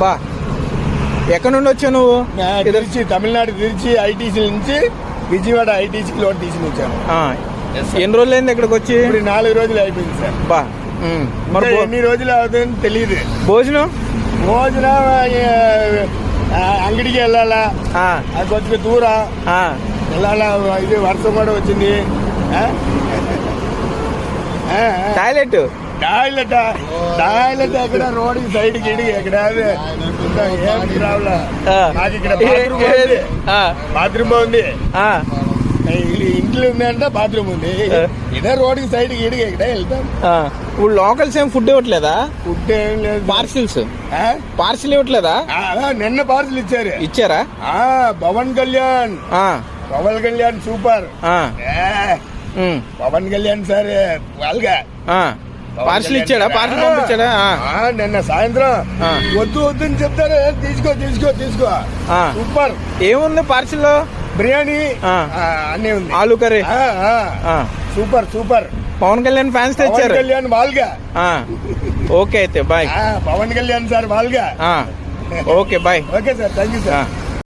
బా ఎక్కడ నుండి వచ్చావు నువ్వు? తిరిచి తమిళనాడు తిరిచి ఐటీసీ నుంచి విజయవాడ ఐటీసీకి లోన్ తీసుకుని వచ్చాను. ఆ. ఎన్ని రోజులు అయింది ఇక్కడికి వచ్చి? ఇప్పుడు నాలుగు రోజులు అయిపోయింది సార్ బా. మరి ఎన్ని రోజులు అవుతుందని తెలియదు భోజనం? భోజనం అంగడికి వెళ్ళాలా? అది కొద్దిగా దూరం. వెళ్ళాలా? ఇది వర్షం కూడా వచ్చింది. టాయిలెట్? రోడ్ సైడ్కి ఇడిగి ఎక్కడ? అది. ఇంకా ఏం ఆ. నాకు ఇక్కడ బాత్రూమ్ బాగుంది ఇంట్లో ఉందంటే బాత్రూమ్ ఉంది. ఇదే రోడ్కి సైడ్కి ఇడిగి ఎక్కడ? వెళ్తాం. ఇప్పుడు లోకల్స్ ఏం ఫుడ్ ఇవ్వట్లేదా? ఫుడ్ ఏం లేదు. పార్సిల్స్? పార్సిల్ ఇవ్వట్లేదా? నిన్న పార్సల్ ఇచ్చారు. ఇచ్చారా? ఆ పవన్ కళ్యాణ్. ఆ, పవన్ కళ్యాణ్ సూపర్. పవన్ కళ్యాణ్ సార్ వాళ్ళగా. పార్సిల్ ఇచ్చాడా? పార్సిల్ పంపించాడా? నిన్న సాయంత్రం. వద్దు వద్దు అని చెప్తారు తీసుకో తీసుకో తీసుకో. సూపర్. ఏముంది పార్సిల్లో? బిర్యానీ ఆ. ఆ, అన్నీ ఉంది. ఆలు curry. Super super. Pawan Kalyan fans తెచ్చారు. కళ్యాణ్ ఆ. ఓకే అయితే బాయ్. ఆ, పవన్ కళ్యాణ్ సార్ ఆ. Okay bye. Okay sir thank you sir.